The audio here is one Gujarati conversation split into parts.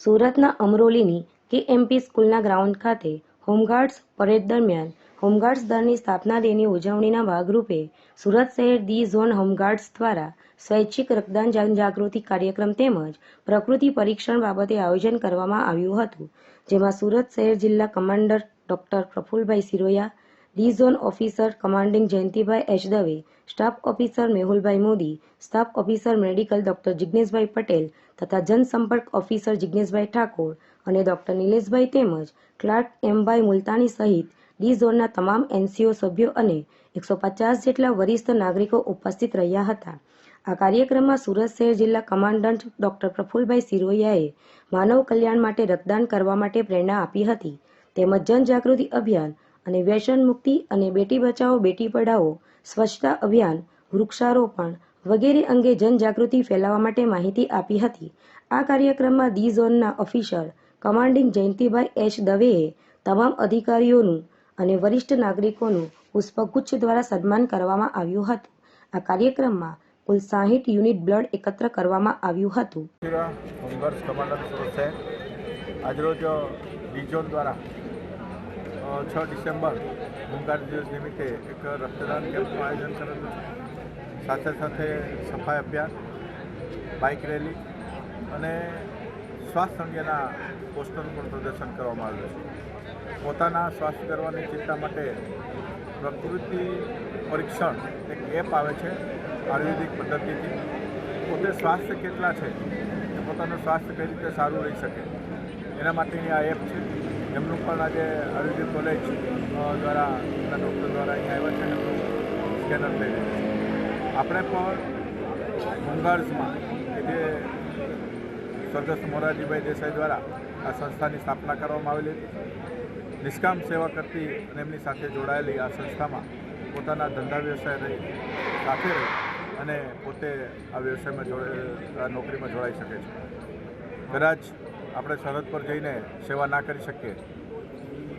સુરતના અમરોલીની કેએમપી સ્કૂલના ગ્રાઉન્ડ ખાતે હોમગાર્ડ્સ પરેડ દરમિયાન હોમગાર્ડ્સ દળની સ્થાપના દિનની ઉજવણીના ભાગરૂપે સુરત શહેર દી ઝોન હોમગાર્ડ્સ દ્વારા સ્વૈચ્છિક રક્તદાન જનજાગૃતિ કાર્યક્રમ તેમજ પ્રકૃતિ પરીક્ષણ બાબતે આયોજન કરવામાં આવ્યું હતું, જેમાં સુરત શહેર જિલ્લા commander doctor Prafulbhai Siroya D zone officer commanding Jayantibhai H Dave staff officer Mehulbhai Modi, staff officer medical doctor Jigneshbhai Patel તથા જનસંપર્ક ઓફિસર જિજ્ઞેશભાઈ ઠાકોર અને ડોક્ટર નિલેશભાઈ તેમજ ક્લાર્ક એમભાઈ મુલતાની સહિત ડી ઝોનના તમામ એનસીઓ સભ્યો અને એકસો પચાસ જેટલા વરિષ્ઠ નાગરિકો ઉપસ્થિત રહ્યા હતા. આ કાર્યક્રમમાં સુરત શહેર જિલ્લા કમાન્ડન્ટ ડોક્ટર પ્રફુલભાઈ સિરોયાએ માનવ કલ્યાણ માટે રક્તદાન કરવા માટે પ્રેરણા આપી હતી. તેમજ જનજાગૃતિ અભિયાન અને વ્યસન મુક્તિ અને બેટી બચાવો, બેટી પઢાઓ સ્વચ્છતા અભિયાન, વૃક્ષારોપણ વગેરે અંગે જનજાગૃતિ ફેલાવવા માટે માહિતી આપી હતી. આ કાર્યક્રમમાં ડી ઝોનના ઓફિસર કમાન્ડિંગ જયંતિભાઈ એચ દવેએ તમામ અધિકારીઓનું અને વરિષ્ઠ નાગરિકોનું પુષ્પગુચ્છ દ્વારા સન્માન કરવામાં આવ્યું હતું. આ કાર્યક્રમમાં કુલ સાહીઠ યુનિટ બ્લડ એકત્ર કરવામાં આવ્યું હતું. આજરોજ દ્વારા છ ડિસેમ્બર હોમગાર્ડ દિવસ નિમિત્તે એક રક્તદાન કેમ્પનું આયોજન કરેલું છે સાથે સાથે સફાઈ અભિયાન, બાઇક રેલી અને સ્વાસ્થ્ય અંગેના પોસ્ટરનું પણ પ્રદર્શન કરવામાં આવ્યું છે. પોતાના સ્વાસ્થ્ય કરવાની ચિંતા માટે પ્રકૃતિ પરીક્ષણ એક એપ આવે છે, આયુર્વેદિક પદ્ધતિથી. પોતે સ્વાસ્થ્ય કેટલા છે પોતાનું સ્વાસ્થ્ય કઈ રીતે સારું રહી શકે, એના માટેની આ એપ છે. એમનું પણ આજે આયુર્વેદિક કોલેજ દ્વારા ડૉક્ટર દ્વારા અહીંયા આવ્યા છે એમનું સ્કેનર લઈ લીધું આપણે પણ હોમગાર્ડ્સમાં કે જે સ્વર્ગસ્થ મોરારજીભાઈ દેસાઈ દ્વારા આ સંસ્થાની સ્થાપના કરવામાં આવેલી નિષ્કામ સેવા કરતી અને એમની સાથે જોડાયેલી આ સંસ્થામાં પોતાના ધંધા વ્યવસાય રહી, સાથે રહી અને પોતે આ વ્યવસાયમાં જોડે નોકરીમાં જોડાઈ શકે છે. કદાચ આપણે સરહદ પર જઈને સેવા ના કરી શકીએ.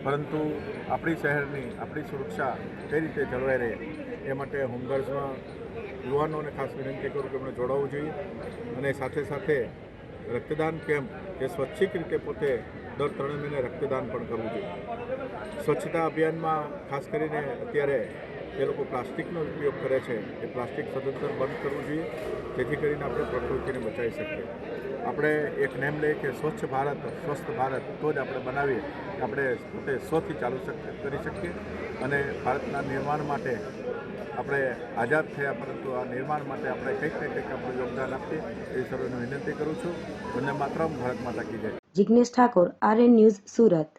પરંતુ આપણી શહેરની આપણી સુરક્ષા કઈ રીતે જળવાઈ રહે એ માટે હોમગાર્ડ્સમાં યુવાનોને ખાસ વિનંતી કરું કે એમણે જોડાવવું જોઈએ અને સાથે સાથે રક્તદાન કેમ્પ જે સ્વૈચ્છિક રીતે પોતે દર ત્રણ મહિને રક્તદાન પણ કરવું જોઈએ. સ્વચ્છતા અભિયાનમાં ખાસ કરીને અત્યારે જે લોકો પ્લાસ્ટિકનો ઉપયોગ કરે છે એ પ્લાસ્ટિક સદંતર બંધ કરવું જોઈએ, જેથી કરીને આપણે પ્રકૃતિને બચાવી શકીએ. આપણે એક નેમ લઈએ કે સ્વચ્છ ભારત, સ્વસ્થ ભારત, તો જ આપણે બનાવીએ આપણે પોતે સ્વથી ચાલુ કરી શકીએ અને ભારતના નિર્માણ માટે આપણે આઝાદ થયા પરંતુ આ નિર્માણ માટે આપણે કંઈક ને કંઈક આપણું યોગદાન આપીએ એ સર્વને વિનંતી કરું છું. વંદે માત્ર ભારત માતા કી જય. Jignesh Thakor, RN news, Surat.